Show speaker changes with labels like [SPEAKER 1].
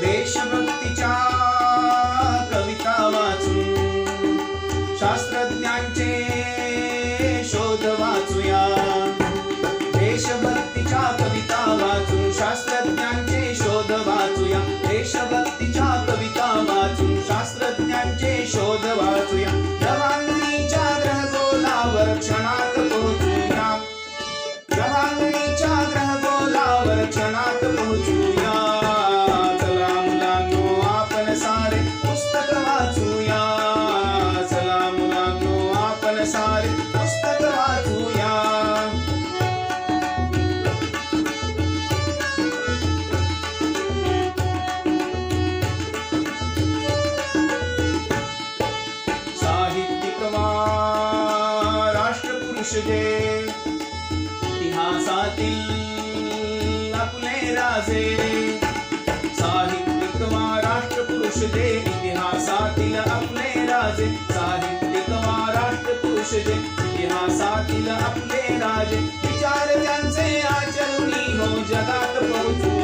[SPEAKER 1] देशभक्तीच्या कविता वाचून शास्त्रज्ञांचे शोध वाचूया. देशभक्तीच्या कविता वाचून सारे पुस्तक वाचूया साहित्यिक राष्ट्रपुरुष जे, इतिहासातील आपले राजे साहित्यिक राष्ट्रपुरुष जे, इतिहासातील आपले राजे। जे इतिहासातील अपने राज। विचार ध्यान से आचरणी हो जगत पोहोचूया